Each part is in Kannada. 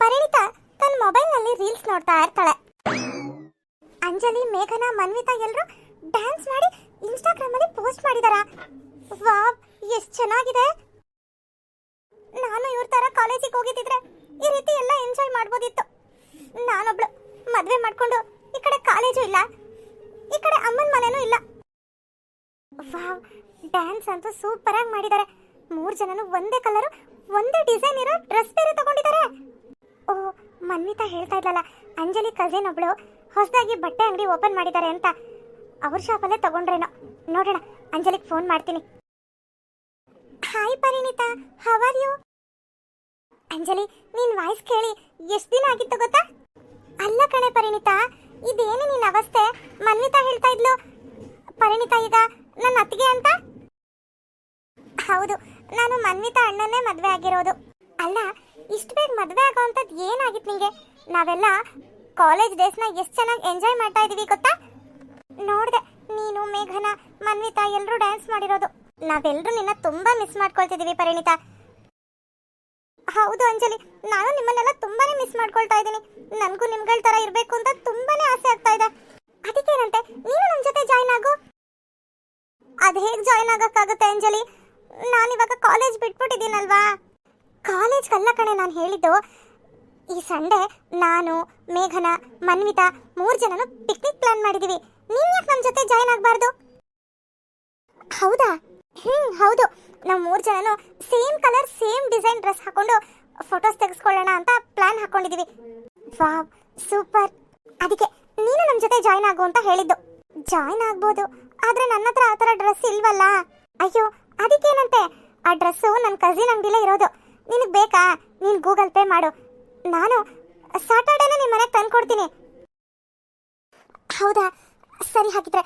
ಪರಿಣಿತ ತನ್ನ ಮೊಬೈಲ್ನಲ್ಲಿ ರೀಲ್ಸ್ ನೋಡ್ತಾ ಇರ್ತಾಳೆ. ಅಂಜಲಿ, ಮೇಘನಾ, ಮನ್ವಿತಾ ಎಲ್ಲರೂ ಡ್ಯಾನ್ಸ್ ಮಾಡಿ ಇನ್ಸ್ಟಾಗ್ರಾಮ್ ಅಲ್ಲಿ ಪೋಸ್ಟ್ ಮಾಡಿದಾರ? ವಾವ್, ಎಷ್ಟು ಚೆನ್ನಾಗಿದೆ. ನಾನು ಇವ್ರ ತರ ಕಾಲೇಜಿಗೆ ಹೋಗಿದ್ದಿದ್ರೆ ಈ ರೀತಿ ಎಲ್ಲ ಎಂಜಾಯ್ ಮಾಡ್ಬೋದಿತ್ತು. ನಾನೊಬ್ಳು ಮದ್ವೆ ಮಾಡ್ಕೊಂಡು ಈ ಕಡೆ ಕಾಲೇಜು ಇಲ್ಲ, ಈ ಕಡೆ ಅಮ್ಮನ ಮನೆನೂ ಇಲ್ಲ. ವಾವ್ ಡ್ಯಾನ್ಸ್ ಅಂತೂ ಸೂಪರ್ ಆಗಿ ಮಾಡಿದ್ದಾರೆ ಮೂರು ಜನನು ಒಂದೇ ಕಲರು ಒಂದೇ ಡಿಸೈನ್ ಇರೋ ಡ್ರೆಸ್ ಬೇರೆ ತಗೊಂಡಿದ್ದಾರೆ ಓ ಮನ್ವಿತಾ ಹೇಳ್ತಾ ಇದ್ಲಲ್ಲ, ಅಂಜಲಿ ಕಸಿನ್ ಒಬ್ಳು ಹೊಸದಾಗಿ ಬಟ್ಟೆ ಅಂಗಡಿ ಓಪನ್ ಮಾಡಿದ್ದಾರೆ ಅಂತ. ಅವ್ರ ಶಾಪಲ್ಲೇ ತಗೊಂಡ್ರೇನೋ. ನೋಡೋಣ, ಅಂಜಲಿಗೆ ಫೋನ್ ಮಾಡ್ತೀನಿ. Hi Parinita how are you Anjali, ನಿನ್ ವಾಯ್ಸ್ ಕೇಳಿ, ಎಷ್ಟು ದಿನ ಆಗಿತ್ತು ಗೊತ್ತಾ? ಅಲ್ಲ ಕಣೆ ಪರಿಣಿತಾ, ಇದೇನು ನಿನ್ನ ಅವಸ್ಥೆ? ಮನ್ವಿತಾ ಹೇಳ್ತಾ ಇದ್ಲು. ಪರಿಣಿತಾ ಈಗ ನನ್ನ ಅತ್ತಿಗೆ ಅಂತ? ಹೌದು, ನಾನು ಮನ್ವಿತಾ ಅಣ್ಣನೇ ಮದುವೆ ಆಗಿರೋದು. ಅಲ್ಲ ಇಷ್ಟು ಬೇಗ ಮದುವೆ ಆಗೋವಂಥದ್ದು ಏನಾಗಿತ್ತು ನಿಂಗೆ? ನಾವೆಲ್ಲ ಕಾಲೇಜ್ ಡೇಸ್ನ ಎಷ್ಟು ಚೆನ್ನಾಗಿ ಎಂಜಾಯ್ ಮಾಡ್ತಾ ಇದೀವಿ ಗೊತ್ತಾ? ನೋಡಿದೆ, ನೀನು, ಮೇಘನ, ಮನ್ವಿತಾ ಎಲ್ಲರೂ ಡ್ಯಾನ್ಸ್ ಮಾಡಿರೋದು. ನಾವೆಲ್ಲರೂ ನಿನ್ನ ತುಂಬಾ ಮಿಸ್ ಮಾಡ್ಕೊಳ್ತಿದ್ದೀವಿ ಪರಿಣಿತಾ. ಹೌದು ಅಂಜಲಿ, ನಾನು ನಿಮ್ಮನ್ನೆಲ್ಲ ತುಂಬಾನೇ ಮಿಸ್ ಮಾಡ್ಕೊಳ್ತಾ ಇದ್ದೀನಿ. ನನಗೂ ನಿಮ್ಗಳ ತರ ಇರಬೇಕು ಅಂತ ತುಂಬಾನೇ ಆಸೆ ಆಗ್ತಾ ಇದೆ. ಅದಕ್ಕೇನಂತೆ, ನೀನು ನಮ್ಮ ಜೊತೆ ಜಾಯ್ನ್ ಆಗು. ಅದು ಹೇಗೆ ಜಾಯ್ನ್ ಆಗಕ್ಕಾಗುತ್ತೆ ಅಂಜಲಿ? ನಾನಿವಾಗ ಕಾಲೇಜ್ ಬಿಟ್ಬಿಟ್ಟಿದ್ದೀನಲ್ವಾ? ಕಾಲೇಜ್ ಕಲ್ಲ ಕಣೆ ನಾನು ಹೇಳಿದ್ದು. ಈ ಸಂಡೆ ನಾನು, ಮೇಘನ, ಮನ್ವಿತಾ ಮೂರು ಜನನು ಪಿಕ್ನಿಕ್ ಪ್ಲಾನ್ ಮಾಡಿದೀವಿ. ನೀನ್ ಯಾಕೆ ನಮ್ಮ ಜೊತೆ ಜಾಯ್ನ್ ಆಗಬಾರ್ದು? ಹೌದಾ? ಹ್ಮ್, ಹೌದು. ನಾವು ಮೂರು ಜನನು same colour same design dress ಹಾಕೊಂಡು ಫೋಟೋಸ್ ತೆಗೆಸ್ಕೊಳ್ಳೋಣ ಅಂತ ಪ್ಲಾನ್ ಹಾಕೊಂಡಿದೀವಿ. Wow, super. ಅದಕ್ಕೆ ನೀನು ನಮ್ಮ ಜೊತೆ ಜಾಯ್ನ್ ಆಗು ಅಂತ ಹೇಳಿದ್ದು. ಜಾಯ್ನ್ ಆಗ್ಬೋದು. ಆದ್ರೆ ನನ್ನ ಹತ್ರ ಆ ಥರ ಡ್ರೆಸ್ ಇಲ್ವಲ್ಲ? ಅಯ್ಯೋ, ಅದಕ್ಕೇನಂತೆ? ಆ ಡ್ರೆಸ್ಸು ನನ್ನ ಕಸಿನ್ ಅಂಗಡಿಲೇ ಇರೋದು. ನಿನಗೆ ಬೇಕಾ? ನೀನು ಗೂಗಲ್ ಪೇ ಮಾಡು. ನಾನು ಸಾಟರ್ಡೇನೆ ನಿಮ್ಮ ಮನೆಗೆ ತಂದು ಕೊಡ್ತೀನಿ ಹೌದಾ? ಸರಿ ಹಾಗಿದ್ರೆ,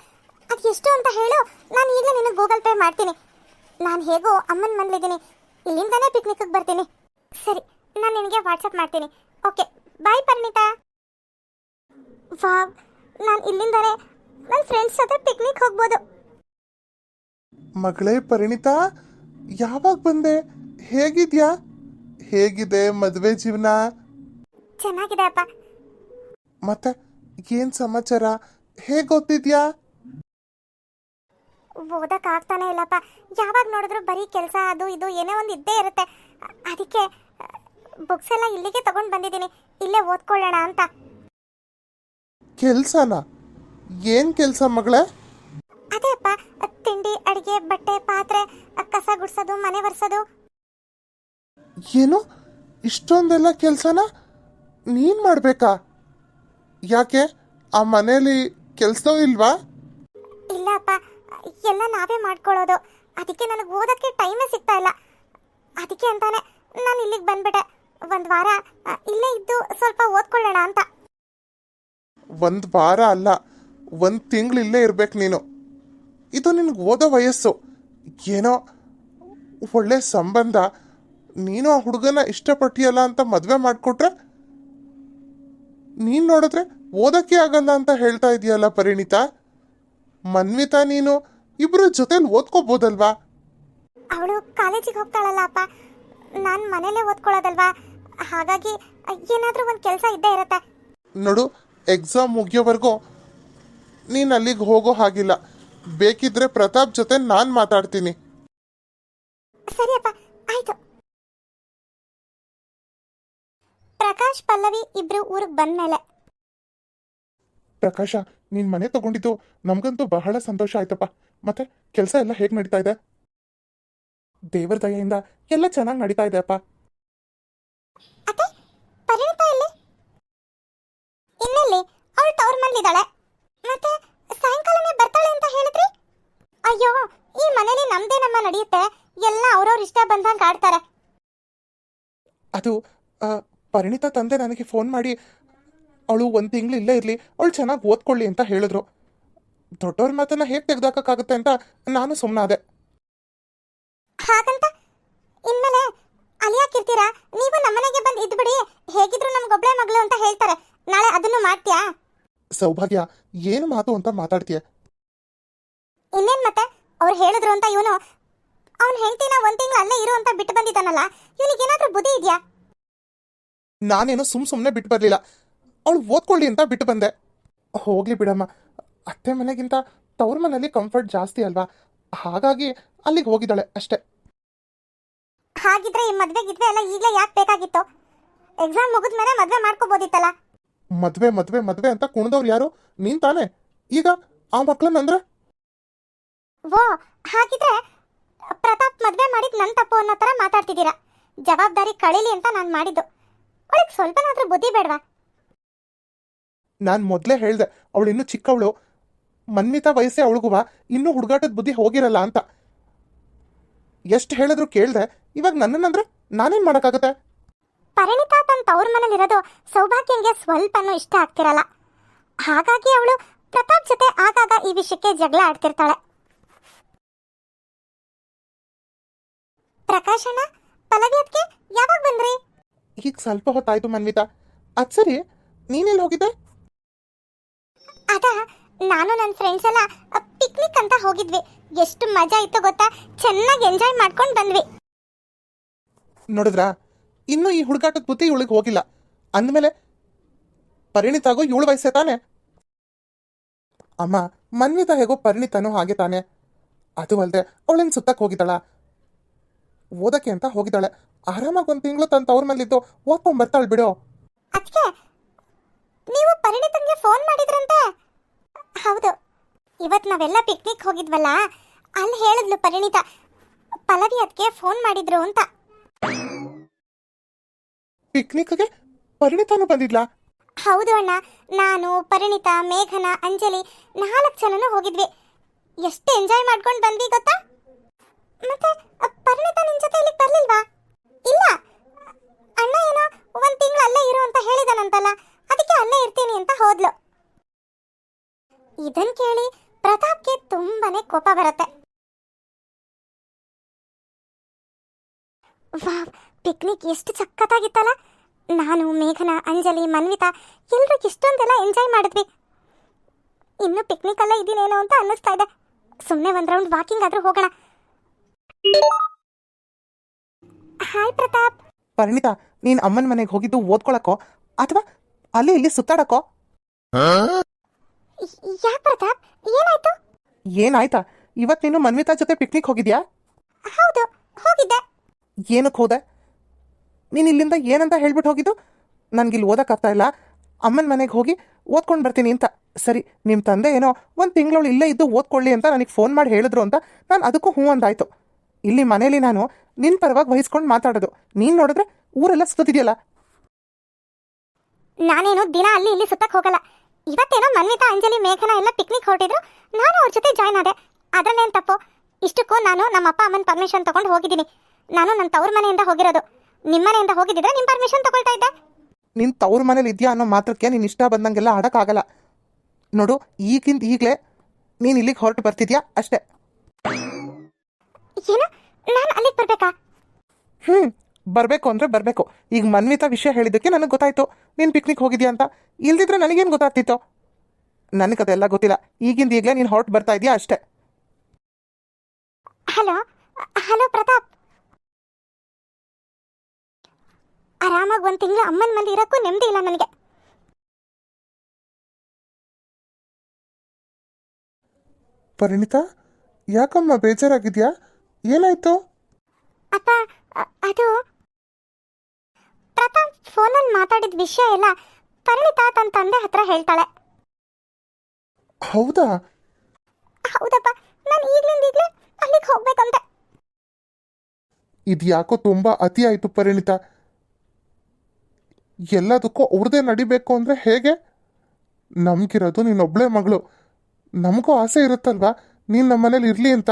ಅದು ಎಷ್ಟು ಅಂತ ಹೇಳು. ನಾನು ಈಗಲೇ ನಿನಗೆ ಗೂಗಲ್ ಪೇ ಮಾಡ್ತೀನಿ. ನಾನು ಹೇಗೋ ಅಮ್ಮನ ಮನೇಲಿದ್ದೀನಿ. ಇಲ್ಲಿಂದನೇ ಪಿಕ್ನಿಕ್ಗೆ ಬರ್ತೀನಿ. ಸರಿ, ನಾನು ನಿನಗೆ ವಾಟ್ಸಪ್ ಮಾಡ್ತೀನಿ. ಓಕೆ, ಬಾಯ್ ಪರಿಣಿತಾ. ವಾವ್, ನಾನು ಇಲ್ಲಿಂದನೇ ನನ್ನ ಫ್ರೆಂಡ್ಸ್ ಜೊತೆ ಪಿಕ್ನಿಕ್ ಹೋಗ್ಬೋದು. ಮಗಳೇ ಪರಿಣಿತಾ, ಯಾವಾಗ ಬಂದೆ? ಹೇಗಿದ್ಯಾ? ಹೇಗಿದೆ ಮದುವೆ ಜೀವನ? ಚೆನ್ನಾಗಿದೆ ಅಪ್ಪ ಮತ್ತೆ ಏನ್ ಸಮಾಚಾರ? ಹೇಗ್ ಓದ್ತಿದ್ಯಾ? ಓದಕ್ ಆಗ್ತಾನೆ ಇಲ್ಲಪ್ಪ. ಯಾವಾಗ ನೋಡಿದ್ರು ಬರೀ ಕೆಲಸ ಅದು ಇದು ಏನೇ ಒಂದು ಇದ್ದೇ ಇರುತ್ತೆ. ಅದಕ್ಕೆ ಬುಕ್ಸ್ ಎಲ್ಲ ಇಲ್ಲಿಗೆ ತಗೊಂಡ್ ಬಂದಿದ್ದೀನಿ. ಇಲ್ಲೇ ಓದ್ಕೊಳ್ಳೋಣ ಅಂತ. ಕೆಲ್ಸನ? ಏನ್ ಕೆಲ್ಸ ಮಗಳೇ? ಅದೇ ಅಪ್ಪ ತಿಂಡಿ ಅಡಿಗೆ ಬಟ್ಟೆ ಪಾತ್ರೆ ಕಸ ಗುಡ್ಸೋದು ಮನೆ ಒರೆಸೋದು. ಏನು? ಇಷ್ಟೊಂದೆಲ್ಲ ಕೆಲಸನ ನೀನ್ ಮಾಡ್ಬೇಕಾ? ಯಾಕೆ? ಆ ಮನೇಲಿ ಕೆಲ್ಸೋ ಇಲ್ವಾ? ಇಲ್ಲ ಅಪ್ಪ ಎಲ್ಲ ನಾವೇ ಮಾಡ್ಕೊಳ್ಳೋದು. ಅದಕ್ಕೆ ನನಗೆ ಓದೋಕ್ಕೆ ಟೈಮೇ ಸಿಗ್ತಾ ಇಲ್ಲ. ಅದಕ್ಕೆ ಅಂತಾನೆ ನಾನು ಇಲ್ಲಿಗೆ ಬಂದ್ಬಿಟ್ಟೆ. ಒಂದು ವಾರ ಅ, ಇಲ್ಲೇ ಇದ್ದು ಸ್ವಲ್ಪ ಓದ್ಕೊಳ್ಳೋಣ ಅಂತ. ಒಂದ್ ವಾರ ಅಲ್ಲ ಒಂದ್ ತಿಂಗಳು ಇಲ್ಲೇ ಇರ್ಬೇಕು ನೀನು. ಇದು ನಿನ್ಗೆ ಓದೋ ವಯಸ್ಸು. ಏನೋ ಒಳ್ಳೆ ಸಂಬಂಧ. ನೀನು ಆ ಹುಡುಗನ ಇಷ್ಟಪಟ್ಟಿಯಲ್ಲ ಅಂತ ಮದುವೆ ಮಾಡಿಕೊಟ್ರೆ? ನೀನು ನೋಡಿದ್ರೆ ಓದೋಕ್ಕೆ ಆಗಲ್ಲ ಅಂತ ಹೇಳ್ತಾ ಇದೆಯಲ್ಲ ಪರಿಣಿತ? ಮನ್ವಿತಾ ನೀನು ಇಬ್ಬರ ಜೊತೆಲಿ ಓದ್ಕೋಬೋದಲ್ವಾ? ಅವಳು ಕಾಲೇಜಿಗೆ ಹೋಗ್ತಾಳಲ್ಲ ಅಪ್ಪ. ನಾನು ಮನೇಲೇ ಓದ್ಕೊಳ್ಳೋದಲ್ವಾ? ಹಾಗಾಗಿ ಏನಾದರೂ ಒಂದು ಕೆಲಸ ಇದ್ದೇ ಇರುತ್ತೆ. ನೋಡು ಎಕ್ಸಾಮ್ ಮುಗಿಯೋವರೆಗೂ ನೀನು ಅಲ್ಲಿಗೆ ಹೋಗೋ ಹಾಗಿಲ್ಲ. ಬೇಕಿದ್ರೆ ಪ್ರತಾಪ್ ಜೊತೆ ನಾನು ಮಾತಾಡ್ತೀನಿ. ಸರಿ ಅಪ್ಪ ಆಯ್ತು. ಪ್ರಕಾಶ್ ಪಲ್ಲವಿ ಇಬ್ರು ಊರಿಗೆ ಬಂದ್ಮೇಲೆ. ಪ್ರಕಾಶ ನೀನ್ ಮನೆ ತಗೊಂಡಿದ್ದು ನಮ್ಗಂತೂ ಬಹಳ ಸಂತೋಷ ಆಯ್ತಪ್ಪ. ಮತ್ತೆ ಕೆಲಸ ಎಲ್ಲ ಹೇಗ್ ನಡೀತಾ ಇದೆ? ದೇವರ ದಯೆಯಿಂದ ಎಲ್ಲ ಚೆನ್ನಾಗಿ ನಡೀತಾ ಇದೆ ಅಪ್ಪ. ಅತ್ತೆ ಪರಿಣಿತ ಎಲ್ಲಿ? ಇನ್ನೆಲ್ಲಿ? ಅವಳು ತವ್ರ ಮನೇಲಿದ್ದಾಳೆ ಮತ್ತೆ ಸಾಯಂಕಾಲನೇ ಬರ್ತಾಳೆ ಅಂತ ಹೇಳಿದ್ರಿ? ಅಯ್ಯೋ ಈ ಮನೇಲಿ ನಮ್ದೇ ನಮ್ಮ ನಡೆಯುತ್ತೆ. ಎಲ್ಲ ಅವ್ರವ್ರ ಇಷ್ಟ ಬಂದಂಗೆ ಆಡ್ತಾರೆ ಅದು ಪರಿಣಿತ ತಂದೆ ನನಗೆ ಫೋನ್ ಮಾಡಿ ಅವಳು ಒಂದು ತಿಂಗಳು ಇಲ್ಲೇ ಇರಲಿ ಅವಳು ಚೆನ್ನಾಗಿ ಓದ್ಕೊಳ್ಳಿ ಅಂತ ಹೇಳಿದ್ರು. ದೊಡ್ಡವ್ರ ಮಾತನ್ನ ಹೇಗೆ ತೆಗ್ದಾಕಕ್ಕಾಗುತ್ತೆ ಅಂತ ನಾನು ಸುಮ್ಮನಾದೆ ಹಾಗಂತ? ಇನ್ಮೇಲೆ ಅಲಿಯಾಕಿರ್ತೀರಾ ನೀವು ನಮ್ಮನೆಗೆ ಬಂದು ಇದ್ಬಿಡಿ ಹೇಗಿದ್ರು ನಮ್ಗೊಬ್ಳೆ ಮಗಳು ಅಂತ ಹೇಳ್ತಾರೆ. ನಾಳೆ ಅದನ್ನು ಮಾಡ್ತೀಯಾ? ಸೌಭಾಗ್ಯ ಏನು ಮಾತು ಅಂತ ಮಾತಾಡ್ತೀಯ? ಇನ್ನೇನ್ ಮತ್ತೆ? ಅವ್ರು ಹೇಳಿದ್ರು ಅಂತ ಇವನು ಅವ್ನ ಹೆಂಡತಿನ ಒಂದ್ ತಿಂಗಳು ಅಲ್ಲೇ ಇರು ಅಂತ ಬಿಟ್ಟು ಬಂದಿದ್ದಾನಲ್ಲ ಇವನಿಗೆ ಏನಾದ್ರೂ ಬುದ್ಧಿ ಇದೆಯಾ? ನಾನೇನು ಸುಮ್ ಸುಮ್ಮನೆ ಬಿಟ್ಟು ಬರಲಿಲ್ಲ. ಅವಳು ಓದ್ಕೊಳ್ಳಿ ಅಂತ ಬಿಟ್ಟು ಬಂದೆ. ಹೋಗ್ಲಿ ಬಿಡಮ್ಮ. ಅತ್ತೆ ಮನೆಗಿಂತ ತವ್ರ ಮನೇಲಿ ಕಂಫರ್ಟ್ ಜಾಸ್ತಿ ಅಲ್ವಾ? ಹಾಗಾಗಿ ಅಲ್ಲಿಗೆ ಹೋಗಿದ್ದಾಳೆ ಅಷ್ಟೇ. ಹಾಗಿದ್ರೆ ಈ ಮದ್ವೆ ಗಿದ್ವೆ ಎಲ್ಲ ಈಗಲೇ ಯಾಕೆ ಬೇಕಾಗಿತ್ತು? ಎಕ್ಸಾಮ್ ಮುಗಿದ್ಮೇಲೆ ಮದ್ವೆ ಮಾಡ್ಕೋಬೋದಿತ್ತಲ್ಲ? ಮದ್ವೆ ಮದ್ವೆ ಮದ್ವೆ ಅಂತ ಕುಣಿದವ್ರು ಯಾರು? ನೀನ್ ತಾನೆ? ಈಗ ಆ ಮಕ್ಳನ್ನಂದ್ರೆ ಓ ಹಾಗಿದ್ರೆ ಪ್ರತಾಪ್ ಮದ್ವೆ ಮಾಡಿದ್ ನನ್ ತಪ್ಪು ಅನ್ನೋ ತರ ಮಾತಾಡ್ತಿದ್ದೀರಾ? ಜವಾಬ್ದಾರಿ ಕಳೀಲಿ ಅಂತ ನಾನು ಮಾಡಿದ್ದು. ಅವಳಿಗೆ ಸ್ವಲ್ಪನಾದ್ರೂ ಬುದ್ಧಿ ಬೇಡವಾ? ನಾನು ಮೊದಲೇ ಹೇಳಿದೆ ಅವಳು ಇನ್ನೂ ಚಿಕ್ಕವಳು. ಮನ್ವಿತಾ ವಯಸ್ಸೇ ಅವಳಿಗುವ ಇನ್ನೂ ಹುಡುಗಾಟದ ಬುದ್ಧಿ ಹೋಗಿರಲ್ಲ ಅಂತ. ಎಷ್ಟು ಹೇಳಿದ್ರು ಕೇಳ್ದೆ ಇವಾಗ ನನ್ನನ್ನಂದ್ರೆ ನಾನೇನು ಮಾಡೋಕ್ಕಾಗತ್ತೆ? ಪರಿಣಿತಾ ತನ್ನ ತವ್ರ ಮನೇಲಿರೋದು ಸೌಭಾಗ್ಯಂಗೆ ಸ್ವಲ್ಪನೂ ಇಷ್ಟ ಆಗ್ತಿರಲ್ಲ. ಹಾಗಾಗಿ ಅವಳು ಪ್ರತಾಪ್ ಜೊತೆ ಆಗಾಗ ಈ ವಿಷಯಕ್ಕೆ ಜಗಳ ಆಡ್ತಿರ್ತಾಳೆ. ಪ್ರಕಾಶಣ್ಣ ಪಲ್ಲವಿ ಯಾವಾಗ ಬಂದ್ರಿ? ಈಗ ಸ್ವಲ್ಪ ಹೊತ್ತಾಯ್ತು ಮನ್ವಿತಾ. ಅದ್ ಸರಿ ನೀನೆಲ್ಲಿ ಹೋಗಿದ್ದೆ? ಅದ ನಾನು ನನ್ನ ಫ್ರೆಂಡ್ಸ್ ಎಲ್ಲ ಪಿಕ್ನಿಕ್ ಅಂತ ಹೋಗಿದ್ವಿ. ಎಷ್ಟು ಮಜಾ ಇತ್ತು ಗೊತ್ತಾ? ಚೆನ್ನಾಗಿ ಎಂಜಾಯ್ ಮಾಡ್ಕೊಂಡು ಬಂದ್ವಿ. ನೋಡಿದ್ರಾ ಇನ್ನೂ ಈ ಹುಡುಗಾಟದ ಬುದ್ಧಿ ಇವಳಿಗೆ ಹೋಗಿಲ್ಲ. ಅಂದಮೇಲೆ ಪರಿಣಿತಾಗೋ ಇವಳು ವಯಸ್ಸೇ ತಾನೆ? ಅಮ್ಮ ಮನ್ವಿತಾ ಹೇಗೋ ಪರಿಣಿತನೋ ಹಾಗೆ ತಾನೆ. ಅದು ಅಲ್ಲದೆ ಅವಳೇನು ಸುತ್ತಕ್ಕೆ ಹೋಗಿದ್ದಾಳ? ಓದಕ್ಕೆ ಅಂತ ಹೋಗಿದ್ದಾಳೆ. ಆರಾಮಾಗಿ ಒಂದು ತಿಂಗಳು ತನ್ನ ತವ್ರ ಮೇಲಿದ್ದು ಓದ್ಕೊಂಡ್ ಬರ್ತಾಳೆ ಬಿಡು. ಅದಕ್ಕೆ ನೀವು ಪರಿಣಿತನ್ಗೆ ಫೋನ್ ಮಾಡಿದ್ರಂತೆ? ಹೌದು. ಇವತ್ತು ನಾವೆಲ್ಲ ಪಿಕ್ನಿಕ್ ಹೋಗಿದ್ವಲ್ಲ ಅಲ್ಲಿ ಹೇಳಿದ್ಲು ಪರಿಣಿತ ಪಲ್ಲವಿ ಅದಕ್ಕೆ ಫೋನ್ ಮಾಡಿದ್ರು ಅಂತ. ಪಿಕ್ನಿಕ್ಗೆ ಪರಿಣಿತನು ಬಂದಿದ್ಲಾ? ಹೌದು ಅಣ್ಣ ನಾನು ಪರಿಣಿತ ಮೇಘನ ಅಂಜಲಿ ನಾಲ್ಕು ಜನನು ಹೋಗಿದ್ವಿ. ಎಷ್ಟು ಎಂಜಾಯ್ ಮಾಡ್ಕೊಂಡು ಬಂದ್ವಿ ಗೊತ್ತಾ? ಮತ್ತೆ ಪರಿಣಿತ ನಿನ್ ಜೊತೆ ಇಲ್ಲಿಗೆ ಬರ್ಲಿಲ್ವಾ? ಇಲ್ಲ. ಅಣ್ಣ ಏನೋ ಒಂದ್ ತಿಂಗಳು ಅಲ್ಲೇ ಇರು ಅಂತ ಹೇಳಿದನಂತಲ್ಲ. ಅದಕ್ಕೆ ಅಲ್ಲೇ ಇರ್ತೀನಿ ಅಂತ ಹೋದ್ಲು. ಇದನ್ ಕೇಳಿ ಪ್ರತಾಪ್ಗೆ ತುಂಬಾನೇ ಕೋಪ ಬರುತ್ತೆ. ವಾವ್ ಪಿಕ್ನಿಕ್ ಎಷ್ಟು ಸಖತ್ತಾಗಿತ್ತಲ್ಲ ನಾನು, ಮೇಘನ, ಅಂಜಲಿ, ಮನ್ವಿತಾ ಎಲ್ಲರೂ ಇಷ್ಟೊಂದೆಲ್ಲ ಎಂಜಾಯ್ ಮಾಡಿದ್ವಿ. ಇನ್ನು ಪಿಕ್ನಿಕ್ ಅಲ್ಲ ಇದೀನೇನೋ ಅಂತ ಅನ್ನಿಸ್ತಾ ಇದೆ. ಸುಮ್ಮನೆ ಒಂದ್ ರೌಂಡ್ ವಾಕಿಂಗ್ ಆದ್ರೂ ಹೋಗೋಣ. ಹಾಯ್ ಪ್ರತಾಪ್ ಪರಿಣಿತಾ ನೀನ್ ಅಮ್ಮನ ಮನೆಗೆ ಹೋಗಿದ್ದು ಓದ್ಕೊಳಕೋ ಅಥವಾ ಅಲ್ಲಿ ಇಲ್ಲಿ ಸುತ್ತಾಡಕೋ ಯಾಕೆ ಪ್ರತಾಪ್ ಏನಾಯ್ತು? ಏನಾಯ್ತಾ? ಇವತ್ ನೀನು ಮನ್ವಿತಾ ಜೊತೆ ಪಿಕ್ನಿಕ್ ಹೋಗಿದ್ಯಾ? ಹೌದು ಹೋಗಿದ್ದೆ. ಏನಕ್ಕೆ ಹೋದೆ? ನೀನು ಇಲ್ಲಿಂದ ಏನಂತ ಹೇಳ್ಬಿಟ್ಟು ಹೋಗಿದ್ದು? ನನಗಿಲ್ಲಿ ಓದಕ್ಕಾಗ್ತಾ ಇಲ್ಲ. ಅಮ್ಮನ ಮನೆಗೆ ಹೋಗಿ ಓದ್ಕೊಂಡು ಬರ್ತೀನಿ ಅಂತ. ಸರಿ ನಿಮ್ಮ ತಂದೆ ಏನೋ ಒಂದು ತಿಂಗಳು ಇಲ್ಲೇ ಇದ್ದು ಓದ್ಕೊಳ್ಳಿ ಅಂತ ನನಗೆ ಫೋನ್ ಮಾಡಿ ಹೇಳಿದ್ರು ಅಂತ. ನಾನು ಅದಕ್ಕೂ ಹ್ಞೂ ಅಂದಾಯ್ತು. ಇಲ್ಲಿ ಮನೇಲಿ ನಾನು ನಿನ್ನ ಪರವಾಗಿ ವಹಿಸ್ಕೊಂಡು ಮಾತಾಡೋದು. ನೀನು ನೋಡಿದ್ರೆ ಊರೆಲ್ಲ ಸುತ್ತಿದೆಯಲ್ಲ ನಾನೇನು ದಿನ ಅಲ್ಲಿ ಇಲ್ಲಿ ಸುತ್ತಕ್ಕೆ ಹೋಗಲ್ಲ. ಇವತ್ತೇನೋ ಮನ್ವಿತಾ ಅಂಜಲಿ ಮೇಘನ ಎಲ್ಲ ಪಿಕ್ನಿಕ್ ಹೊರಟಿದ್ರು. ನಾನು ಅವ್ರ ಜೊತೆ ಜಾಯ್ನ್ ಆದೆ. ಅದರಲ್ಲೇನು ತಪ್ಪು? ಇಷ್ಟಕ್ಕೂ ನಾನು ನಮ್ಮ ಅಪ್ಪ ಅಮ್ಮನ ಪರ್ಮಿಷನ್ ತಗೊಂಡು ಹೋಗಿದ್ದೀನಿ. ನಾನು ನನ್ನ ತವ್ರ ಮನೆಯಿಂದ ಹೋಗಿರೋದು. ನಿಮ್ಮ ಮನೆಯಿಂದ ಹೋಗಿದ್ದಿದ್ರೆ ನಿಮ್ಮ ಪರ್ಮಿಷನ್ ತಗೊಳ್ತಾ ಇದ್ದೆ. ನಿನ್ನ ತವ್ರ ಮನೇಲಿ ಇದೆಯಾ ಅನ್ನೋ ಮಾತ್ರಕ್ಕೆ ನೀನು ಇಷ್ಟ ಬಂದಂಗೆಲ್ಲ ಆಡೋಕ್ಕಾಗಲ್ಲ. ನೋಡು ಈಗಿಂದ ಈಗಲೇ ನೀನು ಇಲ್ಲಿಗೆ ಹೊರಟು ಬರ್ತಿದ್ಯಾ? ಅಷ್ಟೇ. ಏನು? ನಾನು ಅಲ್ಲಿಗೆ ಬರಬೇಕಾ? ಹ್ಞೂ ಬರಬೇಕು ಅಂದರೆ ಬರಬೇಕು. ಈಗ ಮನ್ವಿತಾ ವಿಷಯ ಹೇಳಿದ್ದಕ್ಕೆ ನನಗೆ ಗೊತ್ತಾಯ್ತು. ನೀನು ಪಿಕ್ನಿಕ್ ಹೋಗಿದ್ಯಾ ಅಂತ. ಇಲ್ದಿದ್ರೆ ನನಗೇನು ಗೊತ್ತಾಗ್ತಿತ್ತು? ನನಗೆ ಅದೆಲ್ಲ ಗೊತ್ತಿಲ್ಲ. ಈಗಿಂದ ಈಗಲೇ ನೀನು ಹೊರಟು ಬರ್ತಾ ಇದೆಯಾ ಅಷ್ಟೇ? Hello hello Pratap. ಆರಾಮಾಗಿ ಒಂದು ತಿಂಗಳು ಅಮ್ಮನ ಮನೆ ಇರೋಕ್ಕೂ ನೆಮ್ಮದಿ ಇಲ್ಲ ನನಗೆ. ಪರಿಣಿತಾ ಯಾಕಮ್ಮ ಬೇಜಾರಾಗಿದ್ಯಾ? ಏನಾಯ್ತು? ಅಪ್ಪ ಅದು ಪ್ರತಾಪ್ ಫೋನಲ್ಲಿ ಮಾತಾಡಿದ ವಿಷಯ ಎಲ್ಲ ಪರಿಣಿತ ತನ್ನ ತಂದೆ ಹತ್ರ ಹೇಳ್ತಾಳೆ. ಹೌದಾ? ಹೌದಪ್ಪ ನಾನು ಈಗಲಿಂದ ಈಗಲೇ ಅಲ್ಲಿಗೆ ಹೋಗ್ಬೇಕಂತ. ಇದು ಯಾಕೋ ತುಂಬಾ ಅತಿ ಆಯ್ತು ಪರಿಣಿತ. ಎಲ್ಲದಕ್ಕೂ ಅವ್ರದೇ ನಡಿಬೇಕು ಅಂದ್ರೆ ಹೇಗೆ? ನಮ್ಗಿರೋದು ನೀನೊಬ್ಳೆ ಮಗಳು. ನಮಗೂ ಆಸೆ ಇರುತ್ತಲ್ವಾ? ನೀನು ನಮ್ಮನೇಲಿ ಇರಲಿ ಅಂತ?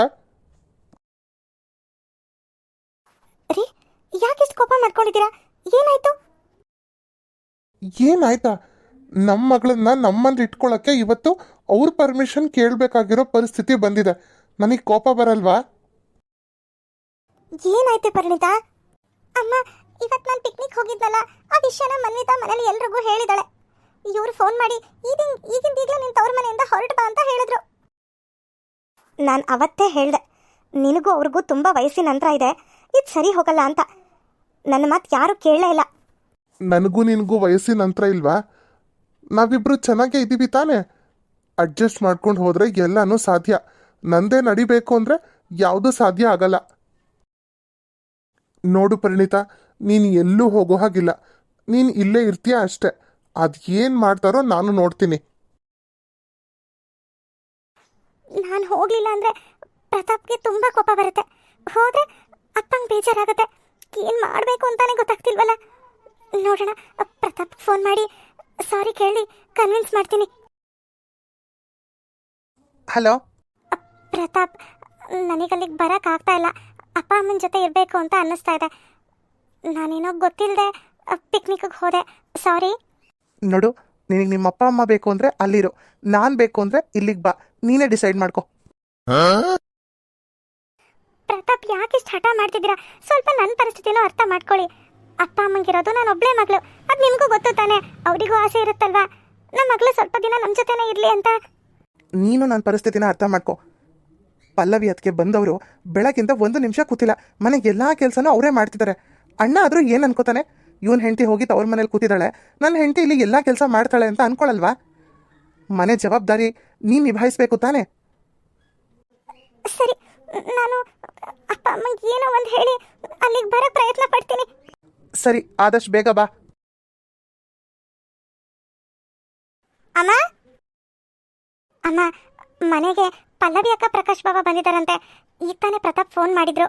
ಯಾಕಿಷ್ಟು ಕೋಪ ಮಾಡ್ಕೊಂಡಿದ್ದೀರಾ? ಏನಾಯ್ತು? ಏನಾಯ್ತಾ? ನಮ್ಮ ಮಗಳನ್ನ ನಮ್ಮಲ್ಲಿ ಇಟ್ಕೊಳ್ಳೋಕ್ಕೆ ಇವತ್ತು ಅವ್ರ ಪರ್ಮಿಷನ್ ಕೇಳಬೇಕಾಗಿರೋ ಪರಿಸ್ಥಿತಿ ಬಂದಿದೆ. ನನಗೆ ಕೋಪ ಬರಲ್ವಾ? ಏನಾಯ್ತು ಪರಿಣಿತಾ? ಅಮ್ಮ ಇವತ್ತು ನಾನು ಪಿಕ್ನಿಕ್ ಹೋಗಿದ್ನಲ್ಲ ಆ ವಿಷಯನ ಮನ್ವಿತಾ ಮನೇಲಿ ಎಲ್ರಿಗೂ ಹೇಳಿದಾಳೆ. ಇವ್ರು ಫೋನ್ ಮಾಡಿ ಈಗಿನ ಈಗಿಂದ ಈಗಲೇ ನಿನ್ನ ತವ್ರ ಮನೆಯಿಂದ ಹೊರಟು ಬಾ ಅಂತ ಹೇಳಿದ್ರು. ನಾನು ಅವತ್ತೇ ಹೇಳಿದೆ ನಿನಗೂ ಅವ್ರಿಗೂ ತುಂಬ ವಯಸ್ಸಿನ ನಂತರ ಇದೆ ಇದು ಸರಿ ಹೋಗಲ್ಲ ಅಂತ. ನನ್ನ ಮಾತು ಯಾರು ಕೇಳಲೇ ಇಲ್ಲ. ನನಗೂ ನಿನಗೂ ವಯಸ್ಸಿನ ನಂತರ ಇಲ್ವಾ? ನಾವಿಬ್ರು ಚೆನ್ನಾಗೇ ಇದ್ದೀವಿ ತಾನೇ? ಅಡ್ಜಸ್ಟ್ ಮಾಡ್ಕೊಂಡು ಹೋದ್ರೆ ಎಲ್ಲನೂ ಸಾಧ್ಯ. ನಂದೇ ನಡಿಬೇಕು ಅಂದರೆ ಯಾವುದೂ ಸಾಧ್ಯ ಆಗಲ್ಲ. ನೋಡು ಪರಿಣಿತ ನೀನು ಎಲ್ಲೂ ಹೋಗೋ ಹಾಗಿಲ್ಲ. ನೀನು ಇಲ್ಲೇ ಇರ್ತೀಯ ಅಷ್ಟೆ. ಅದು ಏನು ಮಾಡ್ತಾರೋ ನಾನು ನೋಡ್ತೀನಿ. ನಾನು ಹೋಗ್ಲಿಲ್ಲ ಅಂದ್ರೆ ಪ್ರತಾಪ್ಗೆ ತುಂಬಾ ಕೋಪ ಬರುತ್ತೆ. ಹೋದ್ರೆ ಅಪ್ಪಂಗೆ ಬೇಜಾರಾಗುತ್ತೆ. ಏನು ಮಾಡಬೇಕು ಅಂತಾನೆ ಗೊತ್ತಾಗ್ತಿಲ್ವಲ್ಲ? ನೋಡೋಣ ಪ್ರತಾಪ್ ಫೋನ್ ಮಾಡಿ ಸಾರಿ ಕೇಳಿ ಕನ್ವಿನ್ಸ್ ಮಾಡ್ತೀನಿ. ಹಲೋ ಪ್ರತಾಪ್ ನನಗಲ್ಲಿಗೆ ಬರೋಕ್ಕಾಗ್ತಾ ಇಲ್ಲ. ಅಪ್ಪ ಅಮ್ಮನ ಜೊತೆ ಇರಬೇಕು ಅಂತ ಅನ್ನಿಸ್ತಾ ಇದೆ. ನಾನೇನೋ ಗೊತ್ತಿಲ್ಲದೆ ಪಿಕ್ನಿಕ್ಗೆ ಹೋದೆ. ಸಾರಿ ನೋಡು ನಿನಗೆ ನಿಮ್ಮ ಅಪ್ಪ ಅಮ್ಮ ಬೇಕು ಅಂದರೆ ಅಲ್ಲಿರು. ನಾನು ಬೇಕು ಅಂದರೆ ಇಲ್ಲಿಗೆ ಬಾ. ನೀನೇ ಡಿಸೈಡ್ ಮಾಡ್ಕೊ. ಪ್ರತಾಪ್ ಯಾಕೆ ಇಷ್ಟು ಹಠ ಮಾಡ್ತಿದ್ದೀರಾ? ಸ್ವಲ್ಪ ನನ್ನ ಪರಿಸ್ಥಿತಿನೂ ಅರ್ಥ ಮಾಡ್ಕೊಳ್ಳಿ. ಅಪ್ಪ ಅಮ್ಮಂಗಿರೋದು ನಾನು ಒಬ್ಳೇ ಮಗಳು. ಅದು ನಿಮಗೂ ಗೊತ್ತು ತಾನೆ. ಅವರಿಗೂ ಆಸೆ ಇರುತ್ತಲ್ವಾ? ನಮ್ಮ ಮಗಳು ಸ್ವಲ್ಪ ದಿನ ನಮ್ಮ ಜೊತೆನೇ ಇರಲಿ ಅಂತ. ನೀನು ನನ್ನ ಪರಿಸ್ಥಿತಿನ ಅರ್ಥ ಮಾಡ್ಕೊ. ಪಲ್ಲವಿ ಅದಕ್ಕೆ ಬಂದವರು ಬೆಳಗಿಂದ ಒಂದು ನಿಮಿಷ ಕೂತಿಲ್ಲ. ಮನೆಗೆ ಎಲ್ಲ ಕೆಲಸನೂ ಅವರೇ ಮಾಡ್ತಿದ್ದಾರೆ ಅಣ್ಣ ಆದರೂ ಏನು ಅನ್ಕೋತಾನೆ? ಇವನ್ ಹೆಂಡತಿ ಹೋಗಿ ತವ್ರ ಮನೇಲಿ ಕೂತಿದ್ದಾಳೆ ನನ್ನ ಹೆಂಡತಿ ಇಲ್ಲಿ ಎಲ್ಲ ಕೆಲಸ ಮಾಡ್ತಾಳೆ ಅಂತ ಅನ್ಕೊಳ್ಳಲ್ವಾ ಮನೆ ಜವಾಬ್ದಾರಿ ನೀನು ನಿಭಾಯಿಸ್ಬೇಕು ತಾನೆ? ಸರಿ ನಾನು ಅಪ್ಪ ಅಮ್ಮಂಗೆ ಏನೋ ಒಂದು ಹೇಳಿ ಅಲ್ಲಿಗೆ ಬರೋ ಪ್ರಯತ್ನ ಪಡ್ತೀನಿ. ಸರಿ ಆದಷ್ಟು ಬೇಗ ಬಾ. ಅಮ್ಮ? ಅಮ್ಮ ಮನೆಗೆ ಪಲ್ಲವಿ ಅಕ್ಕ ಪ್ರಕಾಶ್ ಬಾಬಾ ಬಂದಿದ್ದಾರಂತೆ. ಈಗ ತಾನೇ ಪ್ರತಾಪ್ ಫೋನ್ ಮಾಡಿದ್ರು.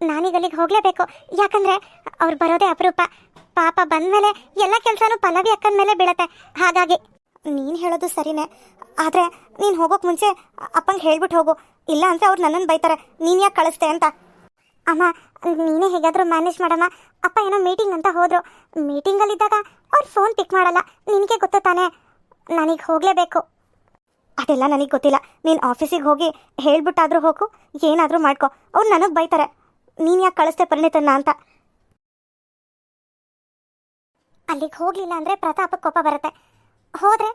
ನಾನೀಗ ಅಲ್ಲಿಗೆ ಹೋಗಲೇಬೇಕು. ಯಾಕಂದ್ರೆ ಅವ್ರು ಬರೋದೇ ಅಪರೂಪ. ಪಾಪ ಬಂದಮೇಲೆ ಎಲ್ಲ ಕೆಲಸನೂ ಪಲ್ಲವಿ ಅಕ್ಕನ ಮೇಲೆ ಬೀಳತ್ತೆ. ಹಾಗಾಗಿ ನೀನು ಹೇಳೋದು ಸರಿನೇ. ಆದರೆ ನೀನು ಹೋಗೋಕೆ ಮುಂಚೆ ಅಪ್ಪಂಗೆ ಹೇಳ್ಬಿಟ್ಟು ಹೋಗು. ಇಲ್ಲ ಅಂದರೆ ಅವ್ರು ನನ್ನನ್ನು ಬೈತಾರೆ. ನೀನು ಯಾಕೆ ಕಳಿಸ್ತೆ ಅಂತ? ಅಮ್ಮ, ನೀನೇ ಹೇಗಾದರೂ ಮ್ಯಾನೇಜ್ ಮಾಡಮ್ಮ. ಅಪ್ಪ ಏನೋ ಮೀಟಿಂಗ್ ಅಂತ ಹೋದ್ರು. ಮೀಟಿಂಗಲ್ಲಿದ್ದಾಗ ಅವ್ರು ಫೋನ್ ಪಿಕ್ ಮಾಡಲ್ಲ. ನಿನಗೆ ಗೊತ್ತು ತಾನೇ? ನನಗೆ ಹೋಗಲೇಬೇಕು. ಅದೆಲ್ಲ ನನಗೆ ಗೊತ್ತಿಲ್ಲ. ನೀನು ಆಫೀಸಿಗೆ ಹೋಗಿ ಹೇಳ್ಬಿಟ್ಟಾದ್ರೂ ಹೋಗು. ಏನಾದರೂ ಮಾಡ್ಕೊ. ಅವ್ರು ನನಗೆ ಬೈತಾರೆ. ನೀನು ಯಾಕೆ ಕಳಿಸ್ತೆ ಪರಿಣಿತನ್ನ ಅಂತ? ಅಲ್ಲಿಗೆ ಹೋಗಲಿಲ್ಲ ಅಂದರೆ ಪ್ರತಾಪಕ್ಕೆ ಕೋಪ ಬರುತ್ತೆ. ಹೋದ್ರೆ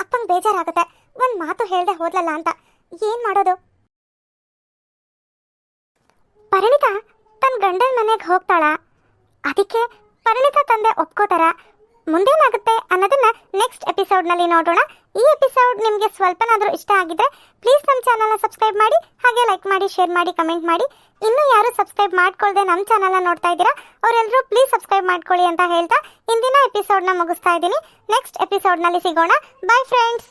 ಅಪ್ಪಂಗೆ ಬೇಜಾರಾಗುತ್ತೆ. ಒಂದು ಮಾತು ಹೇಳ್ದೆ ಹೋದ್ಲಲ್ಲ ಅಂತ. ಏನು ಮಾಡೋದು? ಪರಿಣಿತ ತನ್ನ ಗಂಡನ ಮನೆಗೆ ಹೋಗ್ತಾಳ. ಅದಕ್ಕೆ ಪರಿಣಿತ ತಂದೆ ಒಪ್ಕೋತಾರ. ಮುಂದೇನಾಗುತ್ತೆ ಅನ್ನೋದನ್ನ ನೆಕ್ಸ್ಟ್ ಎಪಿಸೋಡ್ನಲ್ಲಿ ನೋಡೋಣ. ಈ ಎಪಿಸೋಡ್ ನಿಮಗೆ ಸ್ವಲ್ಪನಾದರೂ ಇಷ್ಟ ಆಗಿದ್ರೆ ಪ್ಲೀಸ್ ನಮ್ಮ ಚಾನಲ್ನ ಸಬ್ಸ್ಕ್ರೈಬ್ ಮಾಡಿ, ಹಾಗೆ ಲೈಕ್ ಮಾಡಿ ಶೇರ್ ಮಾಡಿ ಕಮೆಂಟ್ ಮಾಡಿ. ಇನ್ನೂ ಯಾರು ಸಬ್ಸ್ಕ್ರೈಬ್ ಮಾಡ್ಕೊಳ್ಳದೆ ನಮ್ಮ ಚಾನಲ್ನ ನೋಡ್ತಾ ಇದ್ದೀರಾ ಅವರೆಲ್ಲರೂ ಪ್ಲೀಸ್ ಸಬ್ಸ್ಕ್ರೈಬ್ ಮಾಡ್ಕೊಳ್ಳಿ ಅಂತ ಹೇಳ್ತಾ ಇಂದಿನ ಎಪಿಸೋಡ್ನ ಮುಗಿಸ್ತಾ ಇದ್ದೀನಿ. ನೆಕ್ಸ್ಟ್ ಎಪಿಸೋಡ್ನಲ್ಲಿ ಸಿಗೋಣ. Bye friends